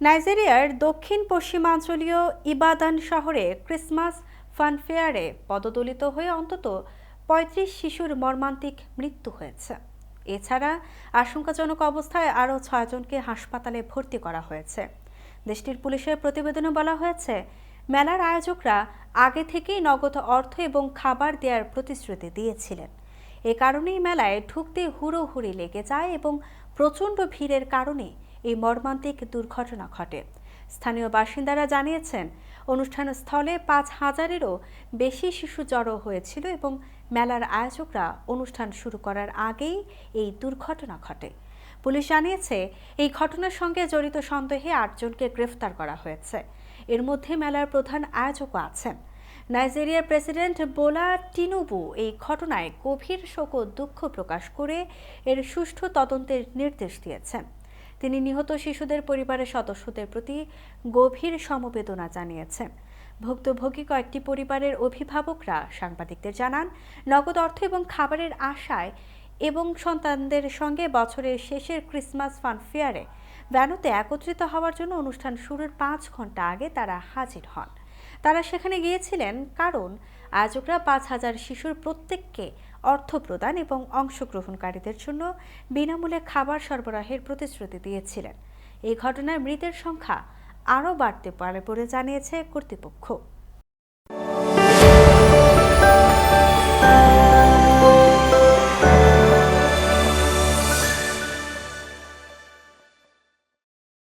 নাইজেরিয়ার দক্ষিণ পশ্চিমাঞ্চলীয় ইবাদান শহরে ক্রিসমাস ফানফেয়ারে পদদলিত হয়ে অন্তত পঁয়ত্রিশ শিশুর মর্মান্তিক মৃত্যু হয়েছে। এছাড়া আশঙ্কাজনক অবস্থায় আরও ছয়জনকে হাসপাতালে ভর্তি করা হয়েছে। দেশটির পুলিশের প্রতিবেদনে বলা হয়েছে, মেলার আয়োজকরা আগে থেকেই নগদ অর্থ এবং খাবার দেওয়ার প্রতিশ্রুতি দিয়েছিলেন। এ কারণেই মেলায় ঢুকতে হুড়োহুড়ি লেগে যায় এবং প্রচণ্ড ভিড়ের কারণে এই মর্মান্তিক দুর্ঘটনা ঘটে। স্থানীয় বাসিন্দারা জানিয়েছেন, অনুষ্ঠান স্থলে পাঁচ হাজারেরও বেশি শিশু জড়ো হয়েছিল এবং মেলার আয়োজকরা অনুষ্ঠান শুরু করার আগেই এই দুর্ঘটনা ঘটে। পুলিশ জানিয়েছে, এই ঘটনার সঙ্গে জড়িত সন্দেহে আটজনকে গ্রেফতার করা হয়েছে। এর মধ্যে মেলার প্রধান আয়োজকও আছেন। নাইজেরিয়ার প্রেসিডেন্ট বোলা টিনুবু এই ঘটনায় গভীর শোক ও দুঃখ প্রকাশ করে এর সুষ্ঠু তদন্তের নির্দেশ দিয়েছেন। তিনি নিহত শিশুদের পরিবারের সদস্যদের প্রতি গভীর সমবেদনা জানিয়েছেন। ভুক্তভোগী কয়েকটি পরিবারের অভিভাবকরা সাংবাদিকদের জানান, নগদ অর্থ এবং খাবারের আশায় এবং সন্তানদের সঙ্গে বছরের শেষের ক্রিসমাস ফানফেয়ারে ভ্যানোতে একত্রিত হওয়ার জন্য অনুষ্ঠান শুরুর পাঁচ ঘণ্টা আগে তারা হাজির হন। তারা সেখানে গিয়েছিলেন কারণ আয়োজকরা পাঁচ হাজার শিশুর প্রত্যেককে অর্থ প্রদান এবং অংশগ্রহণকারীদের জন্য বিনামূল্যে খাবার সরবরাহের প্রতিশ্রুতি দিয়েছিলেন। এই ঘটনায় মৃতের সংখ্যা আরও বাড়তে পারে বলে জানিয়েছে কর্তৃপক্ষ।